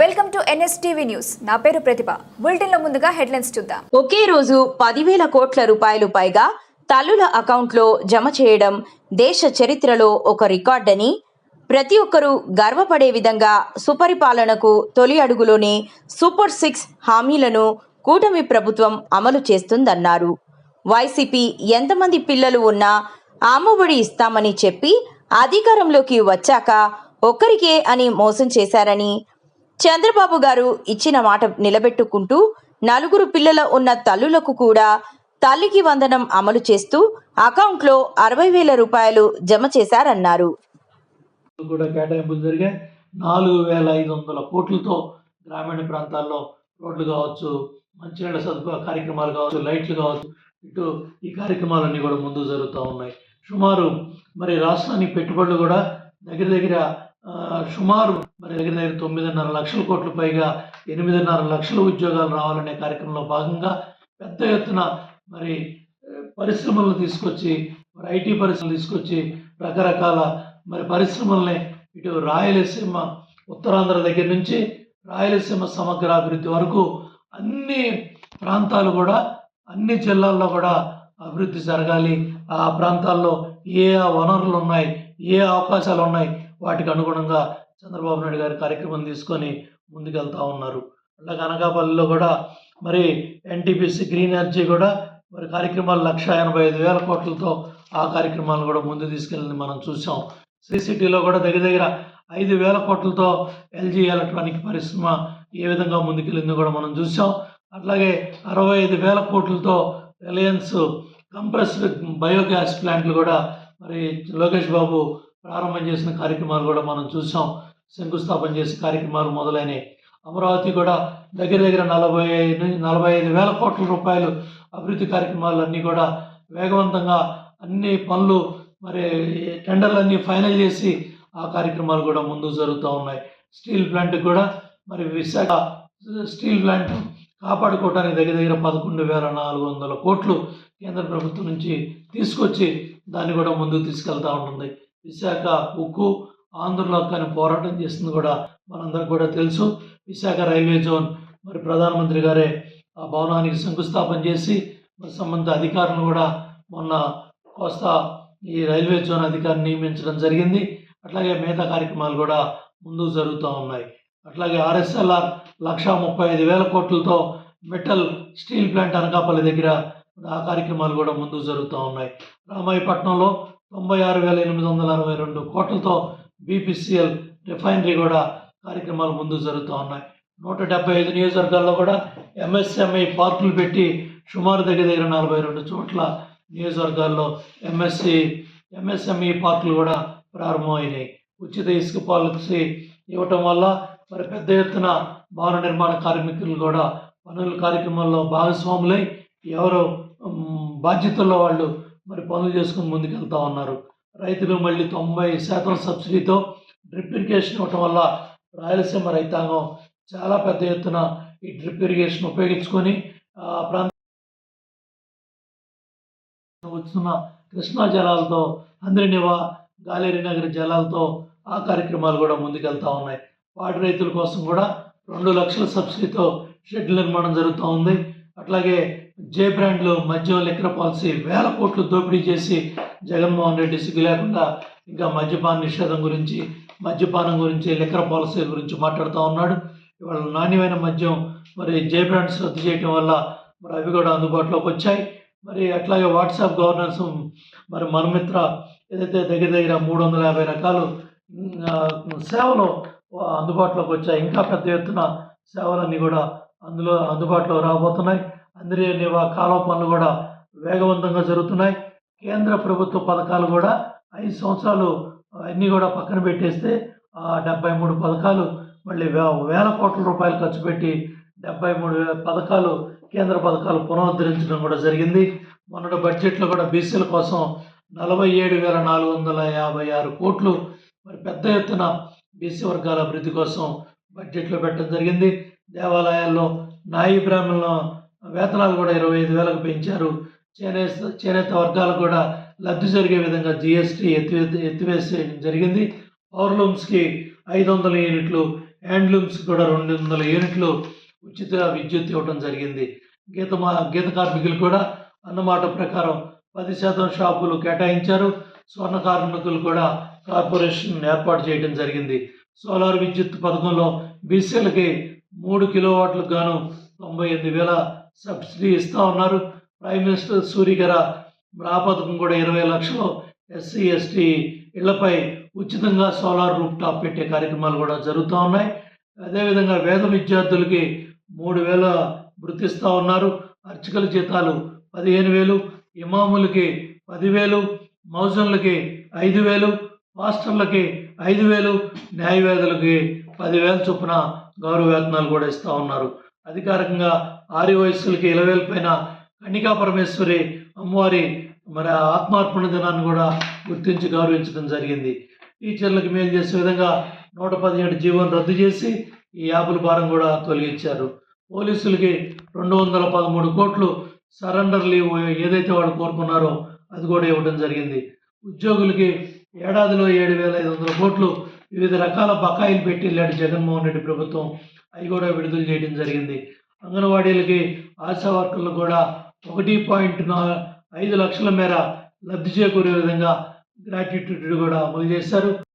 Welcome to NSTV news. నా పేరు ప్రతిభ. బులెటిన్లో ముందుగా హెడ్లైన్స్ చూద్దాం. ఒకే రోజు పదివేల కోట్ల రూపాయలు పైగా తల్లుల అకౌంట్లో జమ చేయడం దేశ చరిత్రలో ఒక రికార్డని ప్రతి ఒక్కరూ గర్వపడే విధంగా సుపరిపాలనకు తొలి అడుగులోనే సూపర్ సిక్స్ హామీలను కూటమి ప్రభుత్వం అమలు చేస్తుందన్నారు. వైసీపీ ఎంతమంది పిల్లలు ఉన్నా ఆమ్మఒడి ఇస్తామని చెప్పి అధికారంలోకి వచ్చాక ఒక్కరికే అని మోసం చేశారని చంద్రబాబు గారు ఇచ్చిన మాట నిలబెట్టుకుంటూ నలుగురు పిల్లల ఉన్న తల్లులకు కూడా తల్లికి వందనం అమలు చేస్తూ అకౌంట్లో అరవై వేల రూపాయలు జమ చేశారన్నారు. కూడా కేటాయింపులు జరిగాయి. నాలుగు వేల ఐదు వందల కోట్లతో గ్రామీణ ప్రాంతాల్లో రోడ్లు కావచ్చు మంచినీళ్ళ సదుపాయ కార్యక్రమాలు కావచ్చు లైట్లు కావచ్చు ఇటు ఈ కార్యక్రమాలన్నీ కూడా ముందు జరుగుతూ ఉన్నాయి. సుమారు మరి రాష్ట్రానికి పెట్టుబడులు కూడా దగ్గర దగ్గర సుమారు మరి దగ్గర దగ్గర తొమ్మిదిన్నర లక్షల కోట్ల పైగా ఎనిమిదిన్నర లక్షల ఉద్యోగాలు రావాలనే కార్యక్రమంలో భాగంగా పెద్ద ఎత్తున మరి పరిశ్రమలను తీసుకొచ్చి మరి ఐటీ పరిశ్రమలు తీసుకొచ్చి రకరకాల మరి పరిశ్రమల్ని ఇటు రాయలసీమ ఉత్తరాంధ్ర దగ్గర నుంచి రాయలసీమ సమగ్ర అభివృద్ధి వరకు అన్ని ప్రాంతాలు కూడా అన్ని జిల్లాల్లో కూడా అభివృద్ధి జరగాలి. ఆ ప్రాంతాల్లో ఏ వనరులు ఉన్నాయి ఏ అవకాశాలు ఉన్నాయి వాటికి అనుగుణంగా చంద్రబాబు నాయుడు గారి కార్యక్రమం తీసుకొని ముందుకెళ్తా ఉన్నారు. అలాగే అనకాపల్లిలో కూడా మరి ఎన్టీపీసీ గ్రీన్ ఎనర్జీ కూడా మరి కార్యక్రమాలు లక్ష ఎనభై ఐదు వేల కోట్లతో ఆ కార్యక్రమాలను కూడా ముందు తీసుకెళ్ళింది మనం చూసాం. శ్రీ సిటీలో కూడా దగ్గర దగ్గర ఐదు వేల కోట్లతో ఎల్జీ ఎలక్ట్రానిక్ పరిశ్రమ ఏ విధంగా ముందుకెళ్ళిందో కూడా మనం చూసాం. అట్లాగే అరవై ఐదు వేల కోట్లతో రిలయన్స్ కంప్రెస్డ్ బయోగ్యాస్ ప్లాంట్లు కూడా మరి లోకేష్ బాబు ప్రారంభం చేసిన కార్యక్రమాలు కూడా మనం చూసాం. శంకుస్థాపన చేసే కార్యక్రమాలు మొదలైనవి అమరావతి కూడా దగ్గర దగ్గర నలభై ఐదు నలభై ఐదు వేల కోట్ల రూపాయలు అభివృద్ధి కార్యక్రమాలు అన్నీ కూడా వేగవంతంగా అన్ని పనులు మరి టెండర్లన్నీ ఫైనల్ చేసి ఆ కార్యక్రమాలు కూడా ముందు జరుగుతూ ఉన్నాయి. స్టీల్ ప్లాంట్ కూడా మరి విశాఖ స్టీల్ ప్లాంట్ కాపాడుకోవడానికి దగ్గర దగ్గర పదకొండు వేల నాలుగు వందల కోట్లు కేంద్ర ప్రభుత్వం నుంచి తీసుకొచ్చి దాన్ని కూడా ముందుకు తీసుకెళ్తూ ఉంటుంది. విశాఖ ఉక్కు ఆంధ్రలో కానీ పోరాటం చేస్తుంది కూడా మనందరికి కూడా తెలుసు. విశాఖ రైల్వే జోన్ మరి ప్రధానమంత్రి గారే ఆ భవనానికి శంకుస్థాపన చేసి మరి సంబంధిత అధికారులను కూడా మొన్న కోస్తా ఈ రైల్వే జోన్ అధికారిని నియమించడం జరిగింది. అట్లాగే మిగతా కార్యక్రమాలు కూడా ముందుకు జరుగుతూ ఉన్నాయి. అట్లాగే ఆర్ఎస్ఎల్ఆర్ లక్షా ముప్పై ఐదు వేల కోట్లతో మెటల్ స్టీల్ ప్లాంట్ అనకాపల్లి దగ్గర ఆ కార్యక్రమాలు కూడా ముందుకు జరుగుతూ ఉన్నాయి. రామాయపట్నంలో తొంభై ఆరు వేల ఎనిమిది వందల అరవై రెండు కోట్లతో బీపీసీఎల్ రిఫైనరీ కూడా కార్యక్రమాలు ముందు జరుగుతూ ఉన్నాయి. నూట డెబ్బై ఐదు నియోజకవర్గాల్లో కూడా ఎంఎస్ఎంఐ పార్కులు పెట్టి సుమారు దగ్గర దగ్గర నలభై రెండు చోట్ల నియోజకవర్గాల్లో ఎంఎస్సి ఎంఎస్ఎంఈ పార్కులు కూడా ప్రారంభమైనాయి. ఉచిత ఇసుక పాలసీ ఇవ్వటం వల్ల మరి పెద్ద ఎత్తున భవన నిర్మాణ కార్మికులు కూడా పనుల కార్యక్రమాల్లో భాగస్వాములై ఎవరు బాధ్యతల్లో వాళ్ళు మరి పనులు చేసుకుని ముందుకెళ్తా ఉన్నారు. రైతులు మళ్ళీ తొంభై శాతం సబ్సిడీతో డ్రిప్ ఇరిగేషన్ ఇవ్వటం వల్ల రాయలసీమ రైతాంగం చాలా పెద్ద ఎత్తున ఈ డ్రిప్ ఇరిగేషన్ ఉపయోగించుకొని ప్రాంత వస్తున్న కృష్ణా జలాలతో అందరినివా గాలేరి నగర జలాలతో ఆ కార్యక్రమాలు కూడా ముందుకెళ్తా ఉన్నాయి. పాడి రైతుల కోసం కూడా రెండు లక్షల సబ్సిడీతో షెడ్ నిర్మాణం జరుగుతూ ఉంది. అట్లాగే జే బ్రాండ్లో మద్యం లెక్కర పాలసీ వేల కోట్లు దోపిడీ చేసి జగన్మోహన్ రెడ్డి సిగ్గు లేకుండా ఇంకా మద్యపాన నిషేధం గురించి మద్యపానం గురించి లెక్కర పాలసీ గురించి మాట్లాడుతూ ఉన్నాడు. ఇవాళ నాణ్యమైన మద్యం మరి జే బ్రాండ్స్ రద్దు చేయటం వల్ల మరి అవి కూడా అందుబాటులోకి వచ్చాయి. మరి అట్లాగే వాట్సాప్ గవర్నెన్స్ మరి మనమిత్ర ఏదైతే దగ్గర దగ్గర మూడు వందల యాభై రకాలు సేవలు అందుబాటులోకి వచ్చాయి. ఇంకా పెద్ద ఎత్తున సేవలన్నీ కూడా అందులో అందుబాటులో రాబోతున్నాయి. అందరి నివా కాలువ పనులు కూడా వేగవంతంగా జరుగుతున్నాయి. కేంద్ర ప్రభుత్వ పథకాలు కూడా ఐదు సంవత్సరాలు అన్నీ కూడా పక్కన పెట్టేస్తే ఆ డెబ్బై మూడు పథకాలు మళ్ళీ వే వేల కోట్ల రూపాయలు ఖర్చు పెట్టి డెబ్బై మూడు పథకాలు కేంద్ర పథకాలు పునరుద్ధరించడం కూడా జరిగింది. మొన్నటి బడ్జెట్లో కూడా బీసీల కోసం నలభై ఏడు వేల నాలుగు వందల యాభై ఆరు కోట్లు మరి పెద్ద ఎత్తున బీసీ వర్గాల అభివృద్ధి కోసం బడ్జెట్లో పెట్టడం జరిగింది. దేవాలయాల్లో నాయి బ్రాహ్మణ వేతనాలు కూడా ఇరవై ఐదు వేలకు పెంచారు. చేనేత చేనేత వర్గాలు కూడా లబ్ధి జరిగే విధంగా జిఎస్టీ ఎత్తివే ఎత్తివేసేయడం జరిగింది. పవర్లూమ్స్కి ఐదు వందల యూనిట్లు హ్యాండ్లూమ్స్ కూడా రెండు వందల యూనిట్లు ఉచిత విద్యుత్ ఇవ్వడం జరిగింది. గీత మా గీత కార్మికులు కూడా అన్నమాట ప్రకారం పది శాతం షాపులు కేటాయించారు. స్వర్ణ కార్మికులు కూడా కార్పొరేషన్ ఏర్పాటు చేయడం జరిగింది. సోలార్ విద్యుత్ పథకంలో బీసీలకి మూడు కిలోవాట్లకు గాను తొంభై ఎనిమిది వేల సబ్సిడీ ఇస్తూ ఉన్నారు. ప్రైమ్ మినిస్టర్ సూరి గారు ఆ పథకం కూడా ఇరవై లక్షలు ఎస్సీ ఎస్టీ ఇళ్ళపై ఉచితంగా సోలార్ రూప్ టాప్ పెట్టే కార్యక్రమాలు కూడా జరుగుతూ ఉన్నాయి. అదేవిధంగా వేద విద్యార్థులకి మూడు వేల వృత్తిస్తూ ఉన్నారు. అర్చకుల జీతాలు పదిహేను వేలు ఇమాములకి పదివేలు మౌజన్లకి ఐదు వేలు మాస్టర్లకి ఐదు వేలు న్యాయవేదులకి పదివేల చొప్పున గౌరవ వేతనాలు కూడా ఇస్తూ ఉన్నారు. అధికారికంగా ఆరి వయస్సులకి ఇలవేలిపోయిన పైన పరమేశ్వరి అమ్మవారి మరి ఆత్మార్పణ దినాన్ని కూడా గుర్తించి గౌరవించడం జరిగింది. టీచర్లకు మేలు చేసే విధంగా నూట పదిహేడు జీవోను రద్దు చేసి ఈ యాపుల భారం కూడా తొలగించారు. పోలీసులకి రెండు వందల పదమూడు కోట్లు సరెండర్ లీవ్ ఏదైతే వాళ్ళు కోరుకున్నారో అది కూడా ఇవ్వడం జరిగింది. ఉద్యోగులకి ఏడాదిలో ఏడు వేల ఐదు వందల కోట్లు వివిధ రకాల బకాయిలు పెట్టి వెళ్ళాడు జగన్మోహన్ రెడ్డి ప్రభుత్వం అవి కూడా విడుదల చేయడం జరిగింది. అంగన్వాడీలకి ఆశా వర్కర్లు కూడా ఒకటి పాయింట్ నా ఐదు లక్షల మేర లబ్ధి చేకూరే విధంగా గ్రాట్యుటీ కూడా అమలు చేశారు.